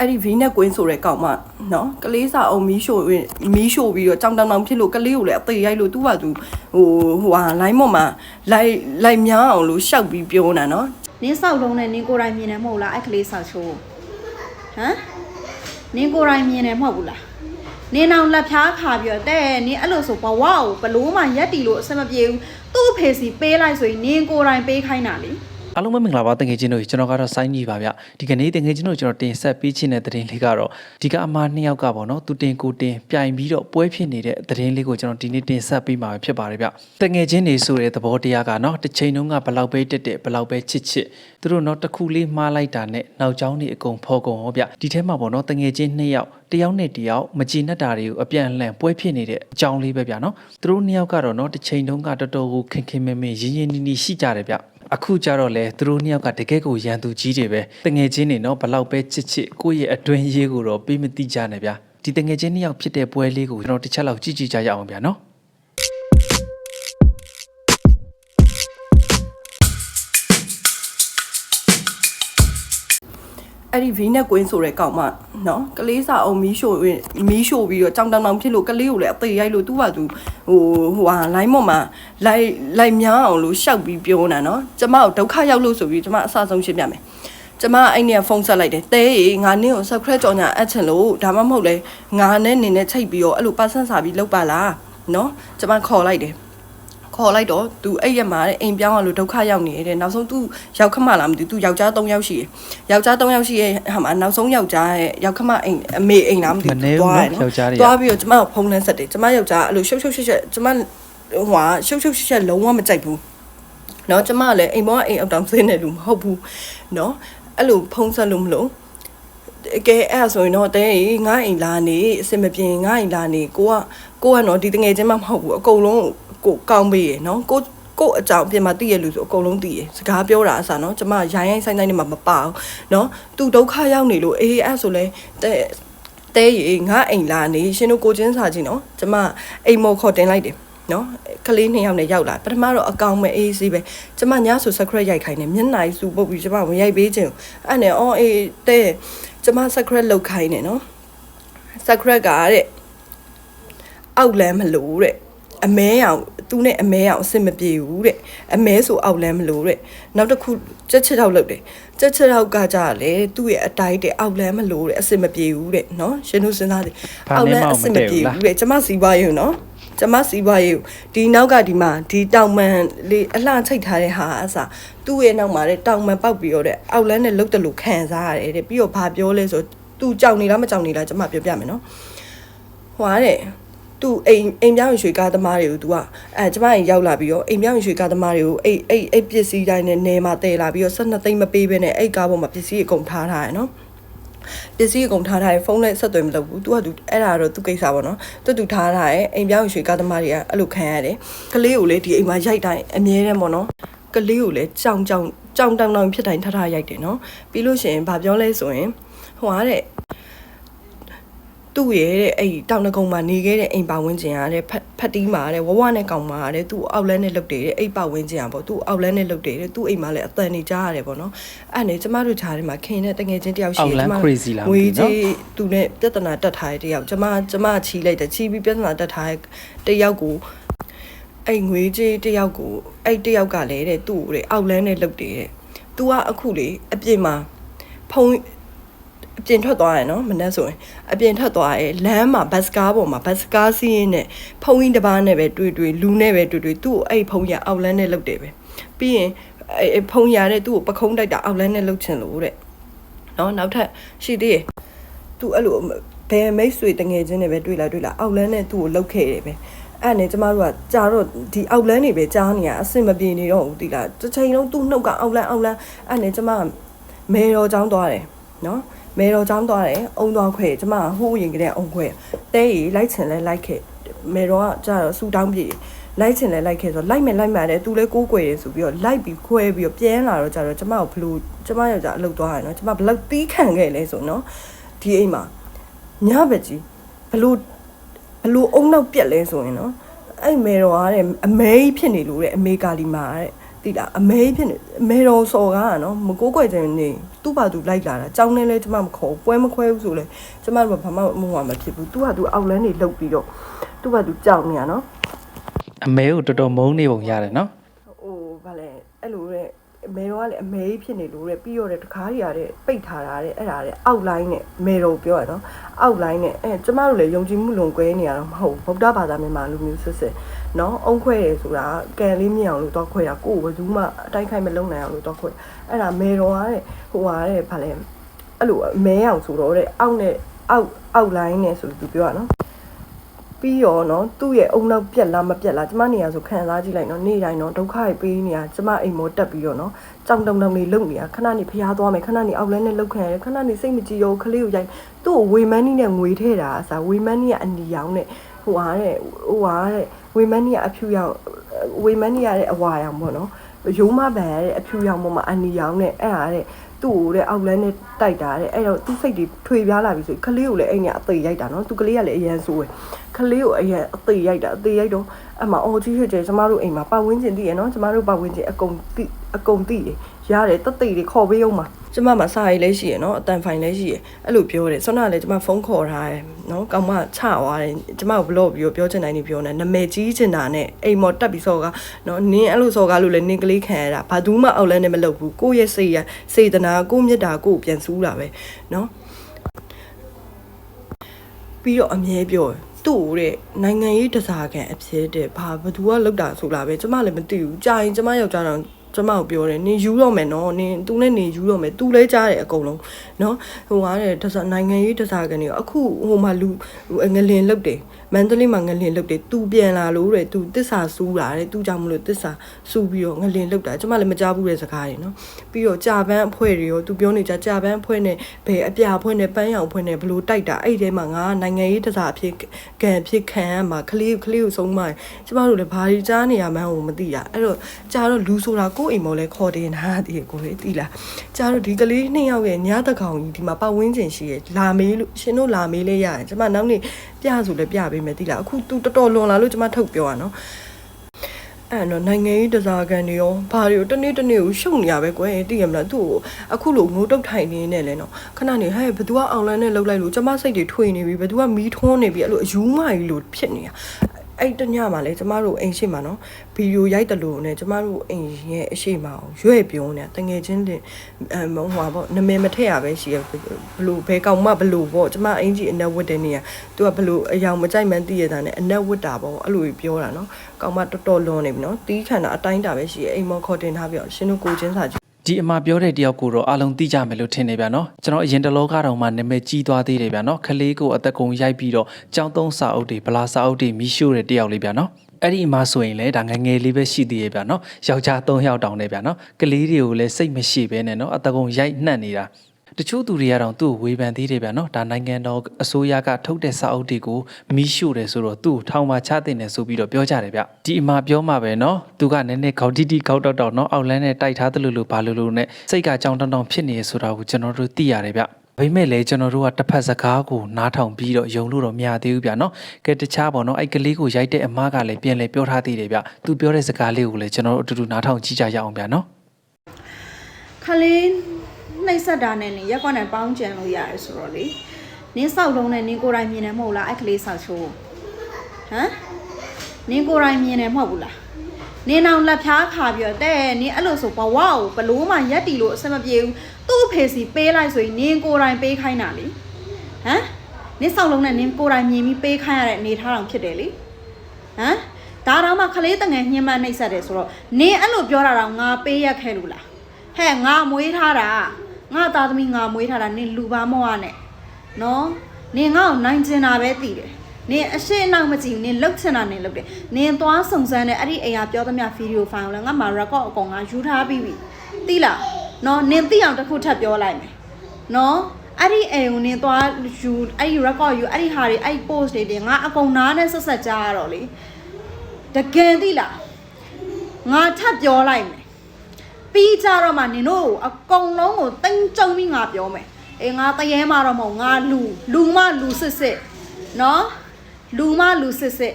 အဲ့ဒီဗီနက်ကွင်းဆိုတဲ့ကောင်မနော်ကလေးစာအုံမီးရှို့ဝင်မီးရှို့ပြီးတော့ကြောင်တောင်တောင်ဖြစ်လို့ကလေးကိုလည်းအသေးရိုက်လို့သူ့ဟာသူဟိုဟိုဟာလိုင်းမော်မှာလိုက်လိုက်များအောင်လို့ရှောက်ပြီးပြောနေတာနော်နင်းဆောက်လုံးနဲ့နင်းကိုယ်တိုင်မြင်တယ်မဟုတ်လားအဲ့ကလေးဆောက်ချိုးဟမ်နင်းကိုယ်တိုင်မြင်တယ်မဟုတ်ဘူးလားနင်းအောင်လက်ဖြားခါပြီးတော့တဲ့နင်းအဲ့လိုဆိုဘဝကိုဘလို့မှရက်တီလို့အဆင်မပြေဘူးသူ့အဖေစီပေးလိုက်ဆိုရင်နင်းကိုယ်တိုင်ပေးခိုင်းတာလေ အားလုံးပဲမင်္ဂလာပါတငယ်ချင်းတို့ကျွန်တော်ကတော့စိုင်းကြီးပါဗျဒီကနေ့တငယ်ချင်းတို့ကျွန်တော်တင်ဆက်ပေးချင်တဲ့သတင်းလေးကတော့ဒီကအမနှစ်ယောက်ကပေါ့နော်သူတင်ကိုတင်ပြိုင်ပြီးတော့ပွဲဖြစ်နေတဲ့သတင်းလေးကိုကျွန်တော်ဒီနေ့တင်ဆက်ပေးမှာဖြစ်ပါတယ်ဗျတငယ်ချင်းတွေဆိုတဲ့သဘောတရားကနော်တစ်ချိန်လုံးကဘလောက်ပဲတက်တက်ဘလောက်ပဲချစ်ချစ်သူတို့နော်တစ်ခုလေးမှားလိုက်တာနဲ့နောက်ကျောင်းတွေအကုန်ဖော်ကုန်ဟောဗျဒီထဲမှာပေါ့နော်တငယ်ချင်းနှစ်ယောက်တယောက်နဲ့တယောက်မကြည်နက်တာတွေကိုအပြန်အလှန်ပွဲဖြစ်နေတဲ့အကြောင်းလေးပဲဗျနော်သူတို့နှစ်ယောက်ကတော့နော်တစ်ချိန်လုံးကတော်တော်ကိုခင်ခင်မင်မင်ရင်းရင်းနှီးနှီးရှိကြတယ်ဗျ အခုကြတော့လေသူတို့နှစ်ယောက်ကတကယ်ကိုရန်သူကြီးတွေပဲတငယ်ချင်းတွေနော်ဘလောက်ပဲချစ်ချစ်ကိုယ့်ရဲ့အတွင်းရေးကိုတော့ပေးမသိကြနဲ့ဗျဒီတငယ်ချင်းနှစ်ယောက်ဖြစ်တဲ့ပွဲလေးကိုကျွန်တော်တစ်ချက်လောက်ကြည့်ကြည့်ကြရအောင်ဗျနော်အဲ့ဒီဗီနက်ကွင်းဆိုတဲ့ကောင်မနော်ကလေးစာအုံမီးရှို့ဝင်မီးရှို့ပြီးတော့ကြောင်တောင်တောင်ဖြစ်လို့ကလေးကိုလည်းအသေးရိုက်လို့သူ့ဟာသူဟိုဟိုဟာလိုင်းမော်မှာ လိုက်လိုက်များအောင်လို့ရှောက်ပြီးပြောနေတာနော်ကျမတို့ဒုက္ခရောက်လို့ဆိုပြီးကျမအဆအဆုံးရှင်းပြမယ်ကျမအဲ့နေဖုန်းဆက်လိုက်တယ်တဲရေငါနင်းကို subscribe ကြော်ညာအပ်ချင်လို့ဒါမှမဟုတ်လဲငါနဲ့နင်းနဲ့ချိတ်ပြီးတော့အဲ့လိုပတ်စံစာပြီးလောက်ပါလားနော်ကျမခေါ်လိုက်တယ်ခေါ်လိုက်တော့သူအဲ့ရက်မှာတဲ့အိမ်ပြောင်းရလို့ဒုက္ခရောက်နေတယ်နောက်ဆုံးသူရောက်ခမလာမသိဘူးသူယောက်ျား3ယောက်ရှိတယ်ယောက်ျား3ယောက်ရှိရဲ့ဟာမှာနောက်ဆုံးယောက်ျားရဲ့ရောက်ခမအိမ်အမေအိမ်လားမသိမနေဘူးသွားတယ်နော်ယောက်ျားတွေကသွားပြီးတော့ကျမကိုဖုန်းလန်းဆက်တယ်ကျမယောက်ျားအဲ့လိုရှုပ်ရှုပ်ရှက်ရှက်ကျမ ဟိုဟာရှုပ်ရှုပ်ရှက်ရှက်လုံးဝမကြိုက်ဘူးเนาะကျမကလည်းအိမ်ပေါ်ကအိမ်အောက်တောင်ဆင်းနေလို့မဟုတ်ဘူးเนาะအဲ့လိုဖုန်းဆက်လို့မလို့ အကဲအဲ့ဒါဆိုရင်တော့တဲကြီးငါအိမ်လာနေအစင်မပြေငါအိမ်လာနေကိုကကိုကတော့ဒီတငယ်ချင်းမှမဟုတ်ဘူးအကုန်လုံးကိုကောင်းပေးရနော်ကိုကိုအကြောင်းအပြင်မှာတည်ရလို့ဆိုအကုန်လုံးတည်ရစကားပြောတာအစားနော်ကျမရိုင်းရိုင်းဆိုင်ဆိုင်နေမှာမပါဘူးနော်သူဒုက္ခရောက်နေလို့အေးအဲ့ဆိုလဲတဲတဲကြီးငါအိမ်လာနေရှင်တို့ကိုချင်းစာချင်းနော်ကျမအိမ်မော်ခေါ်တင်လိုက်တယ် နော်ကလေးနှစ်ယောက်နဲ့ရောက်လာပထမတော့အကောင်မဲ့အေးစီးပဲကျမညဆို secret ရိုက်ခိုင်းတယ်မျက်နှာကြီးစူပုတ်ပြီးကျမဝင်ရိုက်ပေးခြင်းအဲ့နဲ့အော်အေးတဲ့ကျမ secret လောက်ခိုင်းတယ်နော် secret ကတဲ့အောက်လမ်းမလို့တဲ့အမဲအောင်သူနဲ့အမဲအောင်အဆင်မပြေဘူးတဲ့အမဲဆိုအောက်လမ်းမလို့တဲ့နောက်တစ်ခုချက်ချက်ထောက်လုပ်တယ်ချက်ချက်ထောက်ကကြလေသူ့ရဲ့အတိုင်းတဲ့အောက်လမ်းမလို့တဲ့အဆင်မပြေဘူးတဲ့နော်ရှင်တို့စဉ်းစားတယ်ဘာနဲ့မှမတည့်ဘူးလားတဲ့ကျမစီးပွားရေးကိုနော် ကျမစီးပွားရေးကိုဒီနောက်ကဒီမှာဒီတောင်မန်လေးအလှချိတ်ထားတဲ့ဟာအစားသူ့ရဲ့နောက်မှာတဲ့တောင်မန်ပောက်ပြီးတော့တဲ့အောက်လမ်းနဲ့လုတ်တယ်လို့ခံစားရတယ်တဲ့ပြီးတော့ဘာပြောလဲဆိုသူကြောက်နေလားမကြောက်နေလားကျမပြောပြမယ်နော်ဟွာတဲ့သူအိမ်အိမ်ပြောင်းရွှေကားသမားတွေကို तू ကအဲကျမအိမ်ရောက်လာပြီးတော့အိမ်ပြောင်းရွှေကားသမားတွေကိုအိတ်အိတ်အိတ်ပစ္စည်းတိုင်းနဲ့နေမှာတည်လာပြီးတော့12သိန်းမပေးဘဲနဲ့အိတ်ကားပေါ်မှာပစ္စည်းအကုန်ထားထားရယ်နော် ပစ္စည်းအကုန်ထားထားရင်ဖုန်းနဲ့ဆက်သွယ်မလုပ်ဘူးသူကသူအဲ့ဒါတော့သူကိစ္စပေါ့နော်သူသူထားထားရင်အိမ်ပြောင်းရွှေကားသမားတွေကအဲ့လိုခံရတယ်ကလေးကိုလည်းဒီအိမ်မှာရိုက်တိုင်းအမြဲတမ်းပေါ့နော်ကလေးကိုလည်းကြောင်ကြောင်ကြောင်တောင်တောင်ဖြစ်တိုင်းထားထားရိုက်တယ်နော်ပြီးလို့ရှိရင်ဗာပြောလဲဆိုရင်ဟိုဟာတဲ့ သူ့ရဲ့တဲ့အဲ့ဒီတောင်တကုံမှာနေခဲ့တဲ့အိမ်ပါဝင်းကျင်ကတဲ့ဖက်ဖက်တီးမှာတဲ့ဝဝနဲ့ကောင်မှာတဲ့သူ့အောက်လန်းနဲ့လုတ်တယ်တဲ့အိမ်ပါဝင်းကျင်ကပေါ့သူ့အောက်လန်းနဲ့လုတ်တယ်တဲ့သူ့အိမ်မှာလည်းအတန်နေကြားရတယ်ပေါ့နော်အဲ့နဲ့ကျမတို့ဂျားထဲမှာခင်တဲ့တငယ်ချင်းတယောက်ရှိအောက်လန်းကျမ crazy လားမသိငွေဘူးနော်ကြီးသူနဲ့ပြဿနာတက်ထားတဲ့တယောက်ကျမကျမချီလိုက်တယ်ချီပြီးပြဿနာတက်ထားတဲ့တယောက်ကိုအဲ့ငွေကြီးတယောက်ကိုအဲ့တယောက်ကလည်းတဲ့သူ့ကိုတဲ့အောက်လန်းနဲ့လုတ်တယ်တဲ့ तू ကအခုလေအပြင်မှာဖုံး အပြင်ထွက်သွားတယ်နော်မနေ့ဆိုရင်အပြင်ထွက်သွားတယ်လမ်းမှာဘတ်စကားပေါ်မှာဘတ်စကားစီးရင်းနဲ့ဖုံးကြီးတစ်ပါးနဲ့ပဲတွေ့တွေ့လူနဲ့ပဲတွေ့တွေ့သူ့ကိုအဲ့ဖုံးရအောက်လန်းနဲ့လုတ်တယ်ပဲပြီးရင်အဲ့ဖုံးရတဲ့သူ့ကိုပခုံးတိုက်တာအောက်လန်းနဲ့လုတ်ချင်လို့တဲ့နော်နောက်ထပ်ရှိသေးတယ်သူအဲ့လိုဘယ်မိတ်ဆွေတငယ်ချင်းတွေပဲတွေ့လာတွေ့လာအောက်လန်းနဲ့သူ့ကိုလှုပ်ခဲ့တယ်ပဲအဲ့နဲ့ကျမတို့ကကြာတော့ဒီအောက်လန်းတွေပဲကြားနေရအဆင်မပြေနေတော့ဘူးတိလားတစ်ချိန်လုံးသူ့နှုတ်ကအောက်လန်းအောက်လန်းအဲ့နဲ့ကျမမဲတော်ချောင်းသွားတယ်နော် မဲတော်ချောင်းသွားတယ်အုံသွားခွဲကျမကဟိုးရင်ကလေးအုံခွဲတဲရီလိုက်ချင်လဲလိုက်ခဲ့မဲတော်ကကြာတော့ဆူတောင်းပြေလိုက်ချင်လဲလိုက်ခဲ့ဆိုတော့လိုက်မယ်လိုက်မယ်တဲ့သူလဲကိုးကွယ်ရယ်ဆိုပြီးတော့လိုက်ပြီးခွဲပြီးတော့ပြန်လာတော့ကြာတော့ကျမကိုဘလို့ကျမယောက်ျားအလုပ်သွားတယ်နော်ကျမဘလောက်တီးခံခဲ့လဲဆိုနော်ဒီအိမ်မှာညဘက်ကြီးဘလို့ဘလို့အုံနောက်ပြက်လဲဆိုရင်နော်အဲ့မေတော်ကတဲ့အမဲကြီးဖြစ်နေလို့တဲ့အမေကာလီမာတဲ့ တိလားအမဲဖြစ်နေအမဲတော်စော်ကားကနော်မကိုးကွယ်ခြင်းနေသူ့ဘာသူလိုက်လာတာကြောင်းနေလဲကျမမခေါ်ဘူးပွဲမခွဲဘူးဆိုလဲကျမတို့ကဘာမှမဟုတ်မှာမဖြစ်ဘူးသူကသူအောက်လန်းနေလှုပ်ပြီးတော့သူ့ဘာသူကြောက်နေရနော်အမဲကိုတော်တော်မုန်းနေပုံရတယ်နော်ဟိုဗာလဲအဲ့လိုတဲ့အ မေတော်ကလည်းအမေကြီးဖြစ်နေလို့တဲ့ပြီးတော့တဲ့တကားကြီးရတဲ့ပိတ်ထားတာတဲ့အဲ့ဒါတဲ့အောက်လိုင်းနဲ့မေတော်ပြောရနော်အောက်လိုင်းနဲ့အဲကျမတို့လည်းယုံကြည်မှုလွန်ကွဲနေရတော့မဟုတ်ဘူးဗုဒ္ဓဘာသာမြန်မာလူမျိုးစစ်စစ်နော်အုံခွဲတယ်ဆိုတာကန်လေးမြင်အောင်လို့တော့ခွဲတာကိုယ်ဘယ်သူမှအတိုင်းခိုက်မလုံနိုင်အောင်လို့တော့ခွဲအဲ့ဒါမေတော်ကတဲ့ဟိုဟာတဲ့ဗာလဲအဲ့လိုအမဲအောင်ဆိုတော့တဲ့အောက်နဲ့အောက်အောက်လိုင်းနဲ့ဆိုလို့သူပြောရနော် ပြီးရောနော်သူ့ရဲ့အုံနောက်ပြက်လားမပြက်လားကျမနေရဆိုခံစားကြည့်လိုက်နော်နေ့တိုင်းနော်ဒုက္ခတွေပေးနေရကျမအိမ်မောတက်ပြီးတော့နော်ကြောင်တုံတုံလေးလုံနေရခဏနေဖျားသွားမယ်ခဏနေအောက်လဲနဲ့လှုပ်ခံရတယ်ခဏနေစိတ်မကြည်ရောခလေးကိုရိုက်သူ့ကိုဝေမန်းနီးနဲ့ငွေထည့်တာအစားဝေမန်းနီးကအနီရောင်နဲ့ဟိုဟာတဲ့ဟိုဟာတဲ့ဝေမန်းနီးကအဖြူရောင်ဝေမန်းနီးရတဲ့အဝါရောင်ပေါ့နော်ရိုးမပန်ရတဲ့အဖြူရောင်ပေါ်မှာအနီရောင်နဲ့အဲ့ဒါတဲ့ သူ့ကိုတဲ့အောက်လန်းနဲ့တိုက်တာတဲ့အဲ့တော့သူ့စိတ်တွေထွေပြားလာပြီဆိုခလေးကိုလည်းအဲ့ညအသေးရိုက်တာနော်သူကလေးကလည်းအရန်ဆိုးတယ်ခလေးကိုအရန်အသေးရိုက်တာအသေးရိုက်တော့အမအော်ကြီးဖြစ်တယ်ကျမတို့အိမ်မှာပတ်ဝန်းကျင်တည်ရနော်ကျမတို့ပတ်ဝန်းကျင်အကုန်တိအကုန်တိတယ်ရတယ်တသိတွေခေါ်ပေးအောင်ပါ ကျမမှာစာရေးလည်းရှိရနော်အတန်ဖိုင်လည်းရှိရအဲ့လိုပြောတယ်ဆွမ်းနာလည်းကျမဖုန်းခေါ်ထားတယ်နော်ကောင်မချသွားတယ်ကျမကိုဘလော့ပြီးတော့ပြောချင်တိုင်းနေပြောနေနာမည်ကြီးချင်တာနဲ့အိမ်မော်တက်ပြီးစော်ကနော်နင်းအဲ့လိုစော်ကားလို့လည်းနင်းကလေးခံရတာဘာသူမှအောက်လန်းနဲ့မလုပ်ဘူးကိုယ့်ရဲ့စိတ်ရစေတနာကိုယ့်မေတ္တာကိုယ့်ကိုပြန်စူးတာပဲနော်ပြီးတော့အမြဲပြောတယ်သူ့ကိုတဲ့နိုင်ငံရေးတစားခံအဖြစ်တဲ့ဘာဘသူကလောက်တာဆိုလားပဲကျမလည်းမသိဘူးကြာရင်ကျမယောက်ျားတော် ကျမကိုပြောတယ်နင်ယူတော့မယ်နော်နင်သူနဲ့နေယူတော့မယ်သူလဲကြားတယ်အကုန်လုံးနော်ဟိုကားတဲ့တစားနိုင်ငံရေးတစားခံတွေအခုဟိုမှာလူငလင်လုတ်တယ်မန္တလေးမှာငလင်လုတ်တယ်သူပြန်လာလို့တဲ့သူတစ္ဆာစူးတာတဲ့သူကြောင့်မလို့တစ္ဆာစူးပြီးတော့ငလင်လုတ်တာကျမလည်းမကြားဘူးတဲ့စကားတွေနော်ပြီးတော့ကြာပန်းအဖွဲ့တွေရောသူပြောနေကြကြာပန်းအဖွဲ့နဲ့ဘယ်အပြာအဖွဲ့နဲ့ပန်းရောင်အဖွဲ့နဲ့ဘလို့တိုက်တာအဲ့ဒီထဲမှာငါနိုင်ငံရေးတစားအဖြစ်ကံဖြစ်ခံရမှာခလေးခလေးကိုဆုံးမကျမတို့လည်းဘာကြီးကြားနေရမှန်းကိုမသိတာအဲ့တော့ကြာတော့လူဆိုတာကိုယ့်အိမ်မော်လဲခေါ်တင်တာတည်းကိုလေသိလားကြာတော့ဒီကလေးနှစ်ယောက်ရဲ့ညတကောင်ကြီးဒီမှာပတ်ဝန်းကျင်ရှိရဲ့လာမေးလို့ရှင်တို့လာမေးလဲရတယ်ကျမနောက်နေ့ပြဆိုလဲပြပေးမယ်သိလားအခု तू တော်တော်လွန်လာလို့ကျမထုတ်ပြောရနော်အဲ့တော့နိုင်ငံရေးတစားကန်တွေရောဘာတွေကိုတနေ့တနေ့ကိုရှုံနေရပဲကွယ်သိရမလားသူ့ကိုအခုလိုငိုတုတ်ထိုင်နေနေလဲနော်ခဏနေဟဲ့ဘသူကအောင်လန်းနဲ့လှုပ်လိုက်လို့ကျမစိတ်တွေထွေနေပြီဘသူကမီးထွန်းနေပြီအဲ့လိုအယူမကြီးလို့ဖြစ်နေတာ အဲ့တညမှာလဲကျမတို့အိမ်ရှိမှာနော်ဗီဒီယိုရိုက်တယ်လို့နဲ့ကျမတို့အိမ်ရဲ့အရှိမအောင်ရွဲ့ပြုံးနေတငယ်ချင်းတင်အမဟိုပါပေါ့နမည်မထည့်ရပဲရှိရဘလို့ဘဲကောင်မဘလို့ပေါ့ကျမအင်ကြီးအနက်ဝတ်တဲ့နေရသူကဘလို့အယောင်မကြိုက်မှန်းသိရတာနဲ့အနက်ဝတ်တာပေါ့အဲ့လိုပြောတာနော်ကောင်မတော်တော်လွန်နေပြီနော်တီးခန္ဓာအတိုင်းတာပဲရှိရအိမ်မော်ခေါ်တင်ထားပြီးတော့ရှင်တို့ကိုချင်းစာကြည့် ဒီအမပြောတဲ့တယောက်ကိုတော့အလုံးသိကြမယ်လို့ထင်နေဗျာနော်ကျွန်တော်အရင်တလောကတော့မှနာမည်ကြီးသွားသေးတယ်ဗျာနော်ခလေးကိုအသက်ကုန်ရိုက်ပြီးတော့ကြောင်းသုံးစာအုပ်တွေဗလာစာအုပ်တွေမိရှို့တဲ့တယောက်လေးဗျာနော်အဲ့ဒီအမဆိုရင်လည်းဒါငယ်ငယ်လေးပဲရှိသေးရဲ့ဗျာနော်ယောက်ျား၃ယောက်တောင်နေဗျာနော်ကလေးတွေကိုလည်းစိတ်မရှိဘဲနဲ့နော်အသက်ကုန်ရိုက်နှက်နေတာ တချို့သူတွေကတော့သူ့ကိုဝေဖန်သေးတယ်ဗျာနော်ဒါနိုင်ငံတော်အစိုးရကထုတ်တဲ့စာအုပ်တွေကိုမီးရှို့တယ်ဆိုတော့သူ့ကိုထောင်မှာချတင်တယ်ဆိုပြီးတော့ပြောကြတယ်ဗျဒီအမပြောမှာပဲနော်သူကနည်းနည်းခေါက်တီတီခေါက်တော့တော့နော်အောက်လန်းနဲ့တိုက်ထားတယ်လို့လို့ဘာလို့လို့နဲ့စိတ်ကကြောင်တောင်တောင်ဖြစ်နေရဆိုတာကိုကျွန်တော်တို့သိရတယ်ဗျဒါပေမဲ့လည်းကျွန်တော်တို့ကတစ်ဖက်စကားကိုနားထောင်ပြီးတော့ယုံလို့တော့မရသေးဘူးဗျာနော်ကဲတခြားပေါ့နော်အဲ့ကလေးကိုရိုက်တဲ့အမားကလည်းပြန်လဲပြောထားသေးတယ်ဗျသူပြောတဲ့စကားလေးကိုလည်းကျွန်တော်တို့အတူတူနားထောင်ကြည့်ကြရအောင်ဗျာနော်ခလေး နှိပ်စက်တာနဲ့နင်ရက်ကွက်နဲ့ပေါင်းကြံလို့ရတယ်ဆိုတော့လေနင်းဆောက်လုံးနဲ့နင်းကိုယ်တိုင်မြင်တယ်မဟုတ်လားအဲ့ကလေးဆောက်ချိုးဟမ်နင်းကိုယ်တိုင်မြင်တယ်မဟုတ်ဘူးလားနင်းအောင်လက်ဖြားခါပြီးတော့တဲ့နင်းအဲ့လိုဆိုဘဝကိုဘလို့မှရက်တီလို့အဆင်မပြေဘူးသူ့အဖေစီပေးလိုက်ဆိုရင်နင်းကိုယ်တိုင်ပေးခိုင်းတာလေဟမ်နင်းဆောက်လုံးနဲ့နင်းကိုယ်တိုင်မြင်ပြီးပေးခိုင်းရတဲ့အနေထားတောင်ဖြစ်တယ်လေဟမ်ဒါတော့မှခလေးတငယ်ညှင်းမနှိပ်စက်တယ်ဆိုတော့နင်းအဲ့လိုပြောတာတော့ငါပေးရက်ခဲ့လို့လားဟဲ့ငါမွေးထားတာ ငါသားသမီးငါမွေးထားတာနင်လူပါမောရနဲ့နော်နင်ငါ့ကိုနိုင်ကျင်တာပဲတည်တယ်နင်အရှိအနောက်မကြည့်ဘူးနင်လှုပ်ချင်တာနင်လှုပ်တယ်နင်သွားစုံစမ်းတဲ့အဲ့ဒီအိမ်ကပြောသမျှဗီဒီယိုဖိုင်ကိုလည်းငါမှာ record အကောင်ကယူထားပြီးပြီသိလားနော်နင်သိအောင်တစ်ခုထပ်ပြောလိုက်မယ်နော်အဲ့ဒီအိမ်ကိုနင်သွားယူအဲ့ဒီ record ယူအဲ့ဒီဟာတွေအဲ့ဒီ post တွေတင်ငါအကုန်နားနဲ့ဆက်ဆက်ကြားရတော့လေတကယ်သိလားငါထပ်ပြောလိုက်မယ် ပြီးကြတော့မှနင်တို့ကိုအကုန်လုံးကိုတင်းကြုံပြီးငါပြောမယ်အေးငါတရေမှတော့မဟုတ်ငါလူလူမလူစစ်စစ်နော်လူမလူစစ်စစ်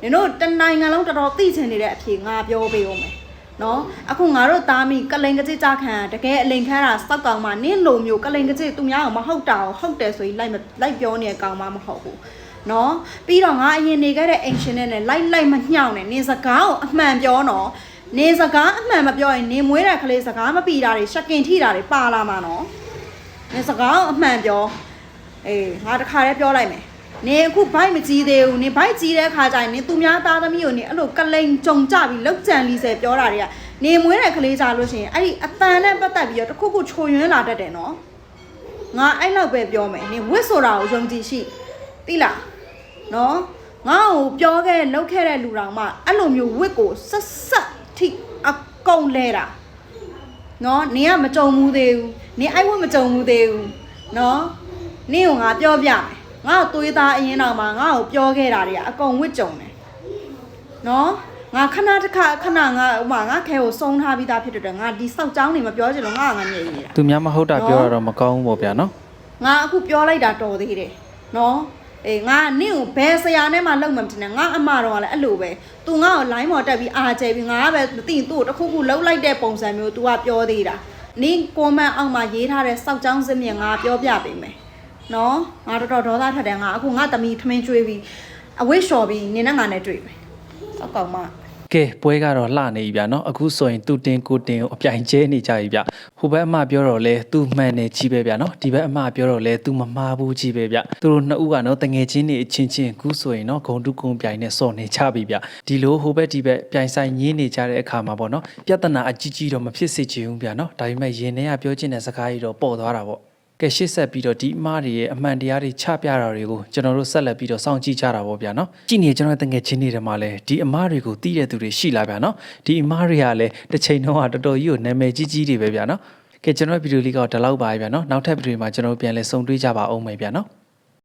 နင်တို့တနိုင်ငံလုံးတော်တော်သိချင်နေတဲ့အဖြေငါပြောပေးဦးမယ်နော်အခုငါတို့သားမိကလိန်ကကြစ်ကြခံတကယ်အလိန်ခမ်းတာစောက်ကောင်မှနင်းလိုမျိုးကလိန်ကကြစ်သူများကမဟုတ်တာကိုဟုတ်တယ်ဆိုရင်လိုက်မလိုက်ပြောနေတဲ့ကောင်မှမဟုတ်ဘူးနော်ပြီးတော့ငါအရင်နေခဲ့တဲ့အိမ်ရှင်နဲ့လည်းလိုက်လိုက်မညှောင်းနဲ့နင်းစကားကိုအမှန်ပြောနော် နင်းစကားအမှန်မပြောရင်နင်းမွေးတဲ့ကလေးစကားမပီတာတွေရှက်ကင်ထိတာတွေပါလာမှာနော်နင်းစကားကိုအမှန်ပြောအေးငါတခါတည်းပြောလိုက်မယ်နင်အခုဘိုက်မကြီးသေးဘူးနင်ဘိုက်ကြီးတဲ့ခါကျရင်နင်သူများသားသမီးကိုနင်အဲ့လိုကလိန်ကြုံကြပြီးလောက်ကြံလီဆယ်ပြောတာတွေကနင်မွေးတဲ့ကလေးကြလို့ရှိရင်အဲ့ဒီအတန်နဲ့ပတ်သက်ပြီးတော့တစ်ခုခုချိုယွင်းလာတတ်တယ်နော်ငါအဲ့လောက်ပဲပြောမယ်နင်ဝစ်ဆိုတာကိုယုံကြည်ရှိသိလားနော်ငါ့ကိုပြောခဲ့လောက်ခဲ့တဲ့လူတော်မှအဲ့လိုမျိုးဝစ်ကိုဆက်ဆက် ထိအကုန်လဲတာနော်နင်ကမကြုံဘူးသေးဘူးနင်အဲ့ဝစ်မကြုံဘူးသေးဘူးနော်နင်ကိုငါပြောပြမယ်ငါ့ကိုသွေးသားအရင်တော့မှငါ့ကိုပြောခဲ့တာတွေကအကုန်ဝစ်ကြုံတယ်နော်ငါခဏတစ်ခါခဏငါဥမာငါခဲကိုစုံထားပြီးသားဖြစ်တဲ့အတွက်ငါဒီစောက်ကြောင်းနေမပြောချင်လို့ငါကငါညည်နေတာသူများမဟုတ်တာပြောရတော့မကောင်းဘူးပေါ့ဗျာနော်ငါအခုပြောလိုက်တာတော်သေးတယ်နော် အေးငါနင့်ကိုဘယ်ဆရာနဲ့မှလောက်မှမတင်နဲ့ငါအမတော်ကလည်းအဲ့လိုပဲ तू ငါ့ကို line ပေါ်တက်ပြီးအာကျဲပြီးငါကပဲမသိသူ့ကိုတစ်ခုခုလှုပ်လိုက်တဲ့ပုံစံမျိုး तू ကပြောသေးတာနင်းကွန်မန့်အောက်မှာရေးထားတဲ့စောက်ကြောင်းစစ်မြင်ငါပြောပြပေးမယ်နော်ငါတော်တော်ဒေါသထက်တယ်ငါအခုငါသမီးထမင်းကျွေးပြီးအဝိရှော်ပြီးနင်းနဲ့ငါနဲ့တွေ့မယ်စောက်ကောင်မ ကဲပွဲကတော့လှနေပြီဗျာနော်အခုဆိုရင်သူတင်ကိုတင်ကိုအပြိုင်ကျဲနေကြပြီဗျဟိုဘက်အမပြောတော့လဲသူမှန်နေကြီးပဲဗျာနော်ဒီဘက်အမပြောတော့လဲသူမမှားဘူးကြီးပဲဗျသူတို့နှစ်ဦးကနော်တငယ်ချင်းနေအချင်းချင်းအခုဆိုရင်နော်ဂုံတုကုံပြိုင်နဲ့စော်နေကြပြီဗျဒီလိုဟိုဘက်ဒီဘက်ပြိုင်ဆိုင်ညင်းနေကြတဲ့အခါမှာပေါ့နော်ပြဿနာအကြီးကြီးတော့မဖြစ်စေချင်ဘူးဗျာနော်ဒါပေမဲ့ရင်ထဲကပြောချင်တဲ့စကားကြီးတော့ပေါ်သွားတာပေါ့ ကဲရှေ့ဆက်ပြီးတော့ဒီအမားတွေရဲ့အမှန်တရားတွေချပြတာတွေကိုကျွန်တော်တို့ဆက်လက်ပြီးတော့စောင့်ကြည့်ကြတာပေါ့ဗျာနော်ကြည့်နေကျွန်တော်တငယ်ချင်းတွေထဲမှာလည်းဒီအမားတွေကိုသိတဲ့သူတွေရှိလာဗျာနော်ဒီအမားတွေကလည်းတစ်ချိန်တော့တော်တော်ကြီးကိုနာမည်ကြီးကြီးတွေပဲဗျာနော်ကဲကျွန်တော်ဗီဒီယိုလေးကတော့ဒီလောက်ပါပဲဗျာနော်နောက်ထပ်ဗီဒီယိုမှာကျွန်တော်တို့ပြန်လဲဆုံတွေ့ကြပါအောင်မယ်ဗျာနော်